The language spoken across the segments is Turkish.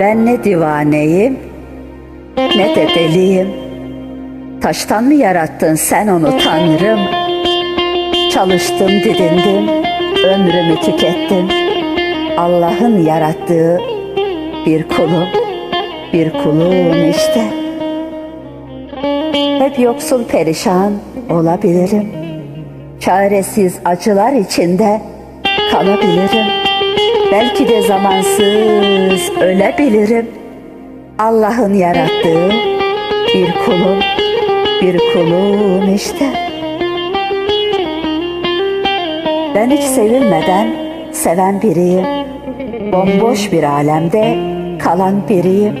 Ben ne divaneyim ne de deliyim. Taştan mı yarattın sen onu tanrım? Çalıştım didindim, ömrümü tükettim. Allah'ın yarattığı bir kulum, bir kulum işte. Hep yoksul perişan olabilirim. Çaresiz acılar içinde kalabilirim. Belki de zamansız ölebilirim. Allah'ın yarattığı bir kulum, bir kulum işte. Ben hiç sevilmeden seven biriyim. Bomboş bir alemde kalan biriyim.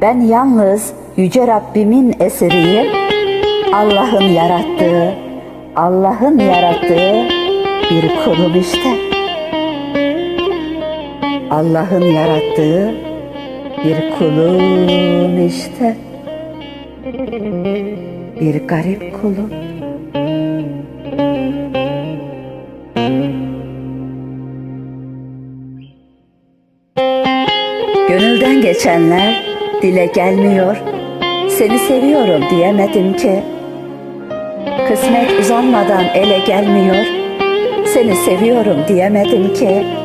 Ben yalnız yüce Rabbimin esiriyim. Allah'ın yarattığı, Allah'ın yarattığı bir kulum işte. Allah'ın yarattığı bir kulum işte. Bir garip kulum. Gönülden geçenler dile gelmiyor. Seni seviyorum diyemedim ki. Kısmet uzanmadan ele gelmiyor. Seni seviyorum diyemedim ki.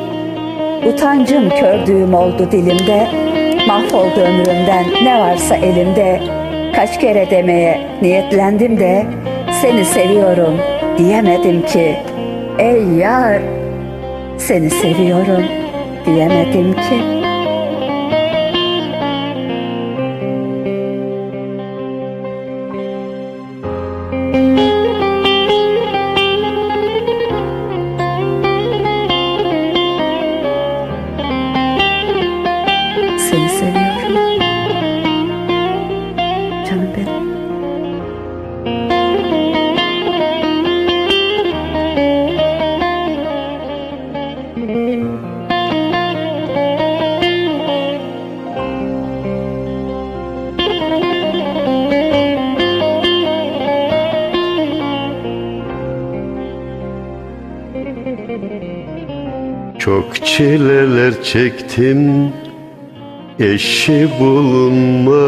Utancım kördüğüm oldu dilimde. Mahvoldu ömrümden ne varsa elimde. Kaç kere demeye niyetlendim de seni seviyorum diyemedim ki. Ey yar seni seviyorum diyemedim ki. Çok çileler çektim Eşi bulunma.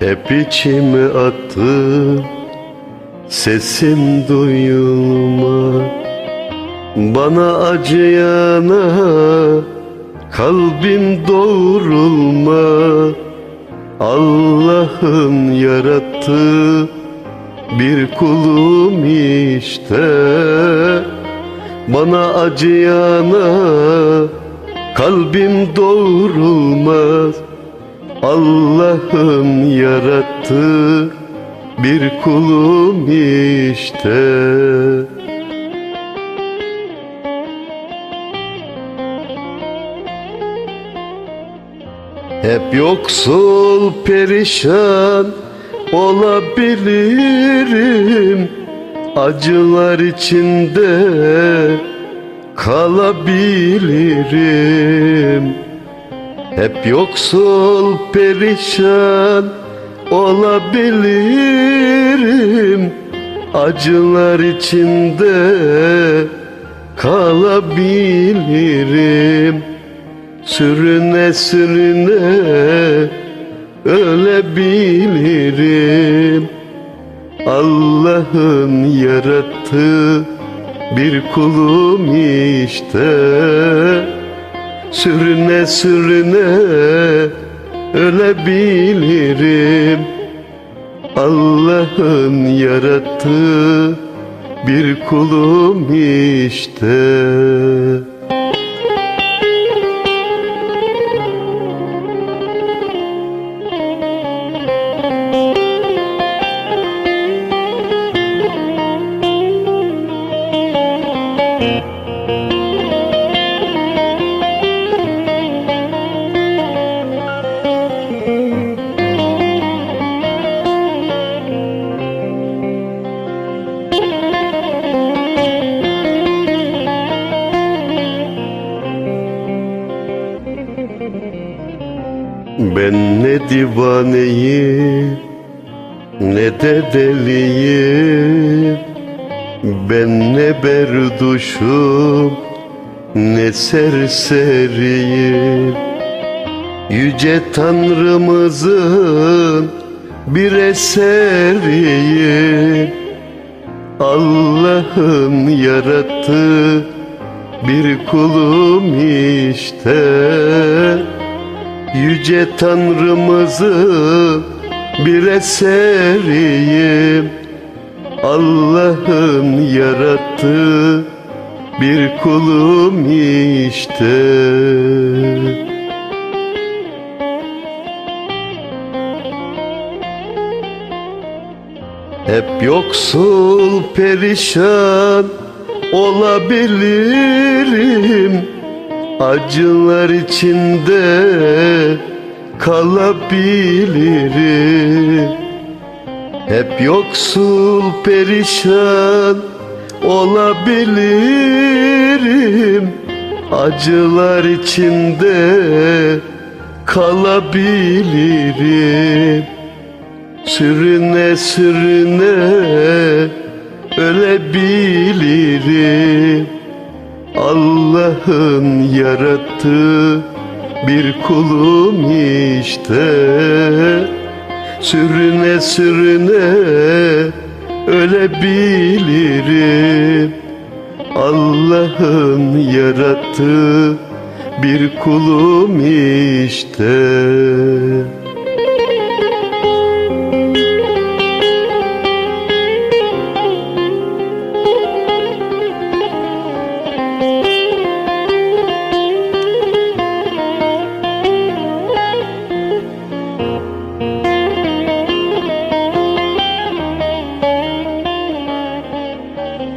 Hep içime attı Sesim duyulma. Bana acıyana Kalbim doğrulma. Allah'ın yarattığı bir kulum işte Bana acıyana kalbim doğrulmaz Allah'ın yarattığı bir kulum işte. Hep yoksul perişan olabilirim Acılar içinde kalabilirim. Hep yoksul perişan olabilirim. Acılar içinde kalabilirim. Sürüne sürüne ölebilirim Allah'ın yarattığı bir kulum işte. Sürüne sürüne ölebilirim. Allah'ın yarattığı bir kulum işte Divaneyim ne de deliyim. Ben ne berduşum ne serseriyim. Yüce Tanrımızın bir eseriyim. Allah'ın yarattığı bir kulum işte Yüce Tanrımızın bir eseriyim. Allah'ın yarattığı bir kulum işte. Hep yoksul perişan olabilirim Acılar içinde kalabilirim. Hep yoksul perişan olabilirim. Acılar içinde kalabilirim. Sürüne sürüne ölebilirim Allah'ın yarattığı bir kulum işte. Sürüne sürüne ölebilirim. Allah'ın yarattığı bir kulum işte